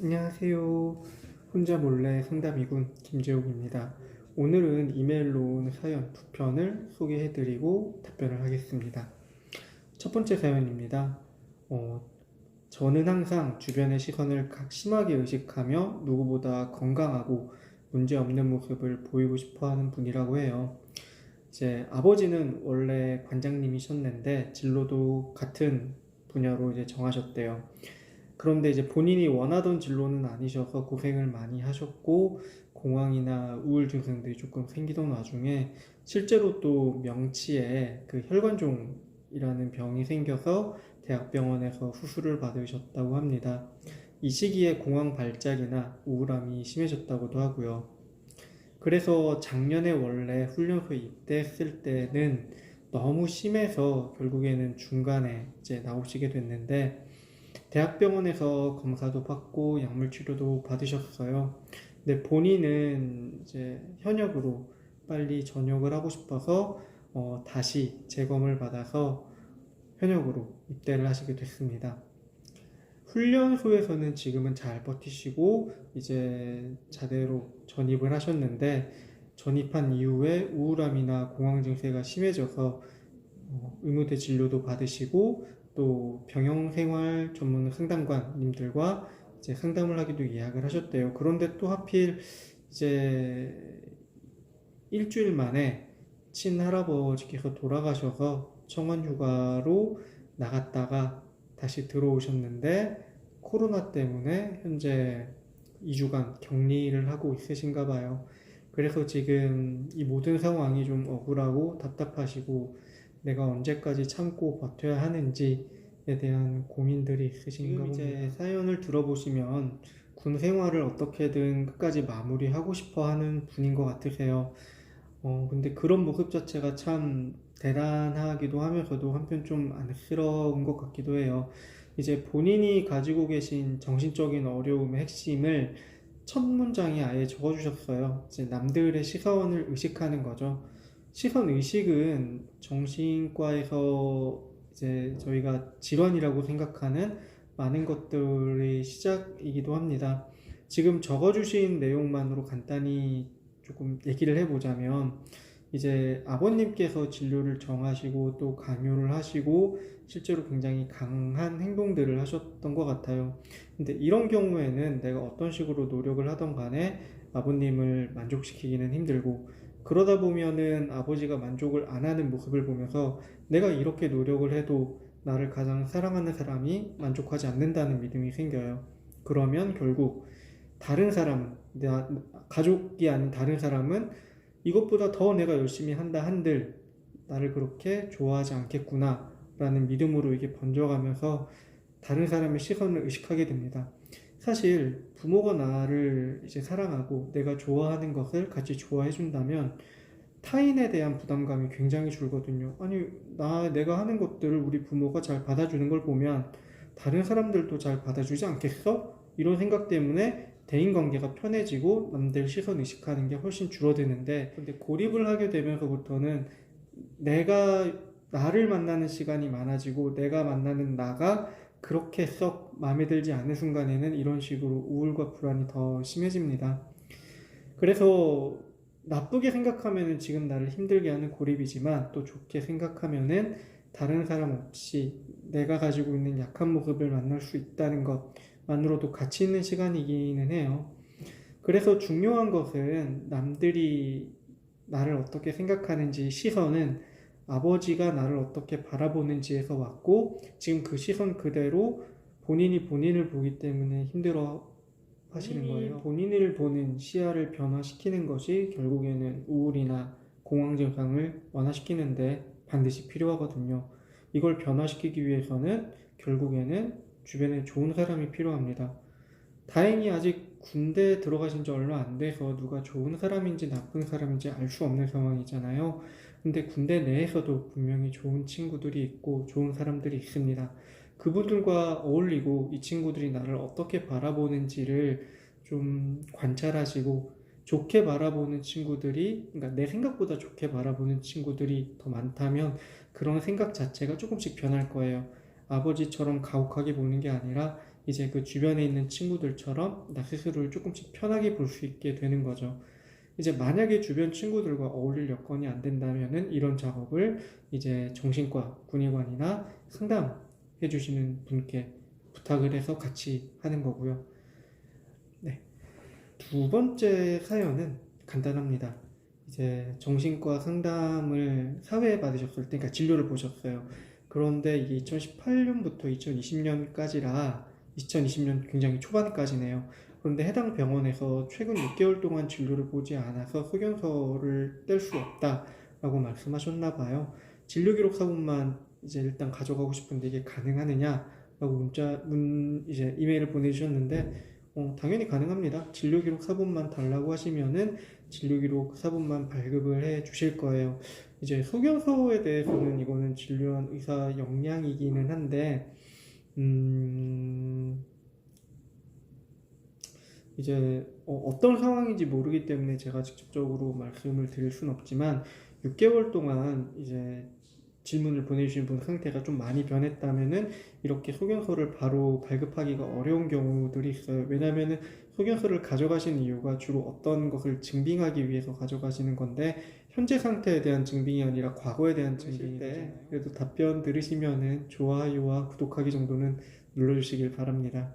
안녕하세요. 혼자 몰래 상담이군 김재욱입니다. 오늘은 이메일로 온 사연 두 편을 소개해드리고 답변을 하겠습니다. 첫 번째 사연입니다. 어, 저는 항상 주변의 시선을 각 심하게 의식하며 누구보다 건강하고 문제없는 모습을 보이고 싶어 하는 분이라고 해요. 이제 아버지는 원래 관장님이셨는데 진로도 같은 분야로 이제 정하셨대요. 그런데 이제 본인이 원하던 진로는 아니셔서 고생을 많이 하셨고 공황이나 우울 증상들이 조금 생기던 와중에 실제로 또 명치에 그 혈관종이라는 병이 생겨서 대학병원에서 수술을 받으셨다고 합니다. 이 시기에 공황 발작이나 우울함이 심해졌다고도 하고요. 그래서 작년에 원래 훈련소에 입대했을 때는 너무 심해서 결국에는 중간에 이제 나오시게 됐는데 대학병원에서 검사도 받고 약물 치료도 받으셨어요. 근데 본인은 이제 현역으로 빨리 전역을 하고 싶어서 어, 다시 재검을 받아서 현역으로 입대를 하시게 됐습니다. 훈련소에서는 지금은 잘 버티시고 이제 자대로 전입을 하셨는데 전입한 이후에 우울함이나 공황 증세가 심해져서 어, 의무대 진료도 받으시고 또 병영생활 전문 상담관님들과 이제 상담을 하기도 예약을 하셨대요. 그런데 또 하필 이제 일주일 만에 친할아버지께서 돌아가셔서 청원 휴가로 나갔다가 다시 들어오셨는데 코로나 때문에 현재 2주간 격리를 하고 있으신가 봐요. 그래서 지금 이 모든 상황이 좀 억울하고 답답하시고 내가 언제까지 참고 버텨야 하는지에 대한 고민들이 있으신가 봅니다. 이제 사연을 들어보시면 군 생활을 어떻게든 끝까지 마무리하고 싶어 하는 분인 것 같으세요. 어, 근데 그런 모습 자체가 참 대단하기도 하면서도 한편 좀 안쓰러운 것 같기도 해요. 이제 본인이 가지고 계신 정신적인 어려움의 핵심을 첫 문장에 아예 적어주셨어요. 이제 남들의 시선을 의식하는 거죠. 시선 의식은 정신과에서 이제 저희가 질환이라고 생각하는 많은 것들의 시작이기도 합니다. 지금 적어주신 내용만으로 간단히 조금 얘기를 해보자면 이제 아버님께서 진료를 정하시고 또 강요를 하시고 실제로 굉장히 강한 행동들을 하셨던 것 같아요. 근데 이런 경우에는 내가 어떤 식으로 노력을 하던 간에 아버님을 만족시키기는 힘들고 그러다 보면은 아버지가 만족을 안 하는 모습을 보면서 내가 이렇게 노력을 해도 나를 가장 사랑하는 사람이 만족하지 않는다는 믿음이 생겨요. 그러면 결국 다른 사람, 내 가족이 아닌 다른 사람은 이것보다 더 내가 열심히 한다 한들 나를 그렇게 좋아하지 않겠구나 라는 믿음으로 이게 번져가면서 다른 사람의 시선을 의식하게 됩니다. 사실 부모가 나를 이제 사랑하고 내가 좋아하는 것을 같이 좋아해 준다면 타인에 대한 부담감이 굉장히 줄거든요. 아니, 나 내가 하는 것들을 우리 부모가 잘 받아주는 걸 보면 다른 사람들도 잘 받아주지 않겠어? 이런 생각 때문에 대인 관계가 편해지고 남들 시선 의식하는 게 훨씬 줄어드는데 근데 고립을 하게 되면서부터는 내가 나를 만나는 시간이 많아지고 내가 만나는 나가 그렇게 썩 마음에 들지 않은 순간에는 이런 식으로 우울과 불안이 더 심해집니다. 그래서 나쁘게 생각하면은 지금 나를 힘들게 하는 고립이지만 또 좋게 생각하면은 다른 사람 없이 내가 가지고 있는 약한 모습을 만날 수 있다는 것만으로도 가치 있는 시간이기는 해요. 그래서 중요한 것은 남들이 나를 어떻게 생각하는지 시선은 아버지가 나를 어떻게 바라보는지에서 왔고 지금 그 시선 그대로 본인이 본인을 보기 때문에 힘들어 하시는 거예요. 본인을 보는 시야를 변화시키는 것이 결국에는 우울이나 공황 증상을 완화시키는데 반드시 필요하거든요. 이걸 변화시키기 위해서는 결국에는 주변에 좋은 사람이 필요합니다. 다행히 아직 군대에 들어가신 지 얼마 안 돼서 누가 좋은 사람인지 나쁜 사람인지 알 수 없는 상황이잖아요. 근데 군대 내에서도 분명히 좋은 친구들이 있고 좋은 사람들이 있습니다. 그분들과 어울리고 이 친구들이 나를 어떻게 바라보는지를 좀 관찰하시고 좋게 바라보는 친구들이, 그러니까 내 생각보다 좋게 바라보는 친구들이 더 많다면 그런 생각 자체가 조금씩 변할 거예요. 아버지처럼 가혹하게 보는 게 아니라 이제 그 주변에 있는 친구들처럼 나 스스로를 조금씩 편하게 볼 수 있게 되는 거죠. 이제 만약에 주변 친구들과 어울릴 여건이 안 된다면은 이런 작업을 이제 정신과 군의관이나 상담해 주시는 분께 부탁을 해서 같이 하는 거고요. 네. 두 번째 사연은 간단합니다. 이제 정신과 상담을 사회에 받으셨을 때, 그러니까 진료를 보셨어요. 그런데 이게 2018년부터 2020년까지라 2020년 굉장히 초반까지네요. 그런데 해당 병원에서 최근 6개월 동안 진료를 보지 않아서 소견서를 뗄 수 없다라고 말씀하셨나 봐요. 진료 기록 사본만 이제 일단 가져가고 싶은데 이게 가능하느냐라고 문자 문 이제 이메일을 보내주셨는데 어, 당연히 가능합니다. 진료 기록 사본만 달라고 하시면은 진료 기록 사본만 발급을 해 주실 거예요. 이제 소견서에 대해서는 이거는 진료한 의사 역량이기는 한데 음 이제 어, 떤 상황인지 모르기 때문에 제가 직접적으로 말씀을 드릴 수는 없지만 6개월 동안 이제 질문을 보내주신 분 상태가 좀 많이 변했다면은 이렇게 소견서를 바로 발급하기가 어려운 경우들이 있어요. 왜냐면은 소견서를 가져가시는 이유가 주로 어떤 것을 증빙하기 위해서 가져가시는 건데 현재 상태에 대한 증빙이 아니라 과거에 대한 증빙이 때 그래도 답변 들으시면은 좋아요와 구독하기 정도는 눌러주시길 바랍니다.